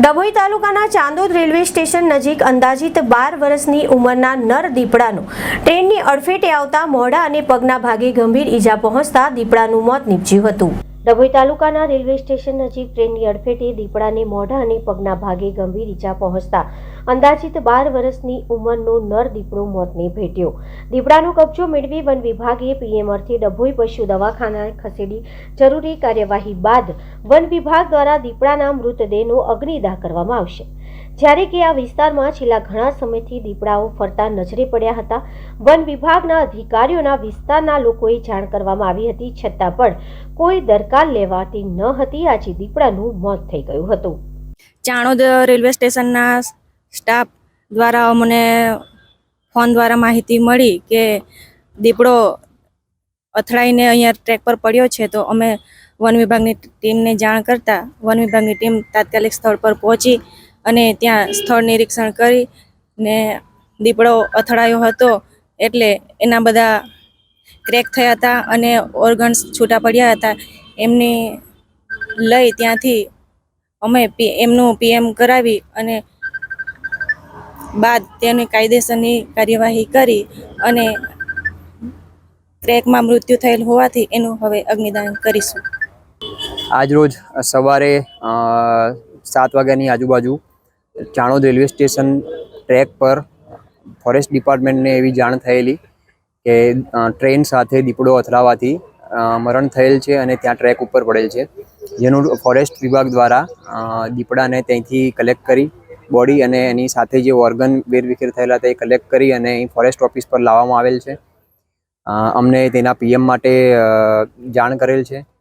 ડભોઈ તાલુકાના Chandod railway station નજીક અંદાજિત બાર વર્ષની ઉંમરના નર દીપડાનું ટ્રેનની અડફેટે આવતા મોઢા અને પગના ભાગે ગંભીર ઈજા પહોંચતા દીપડાનું મોત નીપજ્યું હતું. ડભોઈ તાલુકાના રેલવે સ્ટેશન નજીક ટ્રેનની અડફેટે દીપડાને મોઢા અને પગના ભાગે ગંભીર ઈજા પહોંચતા અંદાજિત બાર વર્ષની ઉંમરનો નર દીપડો મોતને ભેટ્યો. દીપડાનો કબજો મેળવી વન વિભાગે પીએમ અર્થે ડભોઈ પશુ દવાખાના ખસેડી જરૂરી કાર્યવાહી બાદ વન વિભાગ દ્વારા દીપડાના મૃતદેહનો અગ્નિદાહ કરવામાં આવશે. જ્યારે કે આ વિસ્તારમાં છેલ્લા ઘણા સમયથી દીપડાઓ ફરતા નજરે પડ્યા હતા, વન વિભાગના અધિકારીઓના વિસ્તારના લોકોએ જાણ કરવામાં આવી હતી, છતાં પણ કોઈ દરકાર લેવાતી ન હતી. આજે દીપડાનું મોત થઈ ગયું હતું. ચાણોદ રેલવે સ્ટેશનના સ્ટાફ દ્વારા અમને ફોન દ્વારા માહિતી મળી કે દીપડો અથડાઈને અહીંયા ટ્રેક પર પડ્યો છે, તો અમે વન વિભાગની ટીમને જાણ કરતા વન વિભાગની ટીમ તાત્કાલિક સ્થળ પર પહોંચી અને ત્યાં સ્થળ નિરીક્ષણ કરી ને દીપડો અથડાયો હતો એટલે એના બધા ક્રેક થયા હતા અને ઓર્ગન્સ છૂટા પડ્યા હતા. એમની લઈ ત્યાંથી અમે એમનું પીએમ કરાવી અને બાદ તેની કાયદેસરની કાર્યવાહી કરી અને ટ્રેકમાં મૃત્યુ થયેલ હોવાથી એનું હવે અગ્નિદાન કરીશું. આજરોજ સવારે સાત વાગ્યાની આજુબાજુ ચાણોદ રેલવે સ્ટેશન ટ્રેક પર ફોરેસ્ટ ડિપાર્ટમેન્ટને એવી જાણ થયેલી કે ટ્રેન સાથે દીપડો અથડાવાથી મરણ થયેલ છે અને ત્યાં ટ્રેક ઉપર પડેલ છે. જેનું ફોરેસ્ટ વિભાગ દ્વારા દીપડાને ત્યાંથી કલેક્ટ કરી બોડી અને એની સાથે જે ઓર્ગન વેરવિખેર થયેલા તે કલેક્ટ કરી અને અહીં ફોરેસ્ટ ઓફિસ પર લાવવામાં આવેલ છે. અમને તેના પીએમ માટે જાણ કરેલ છે.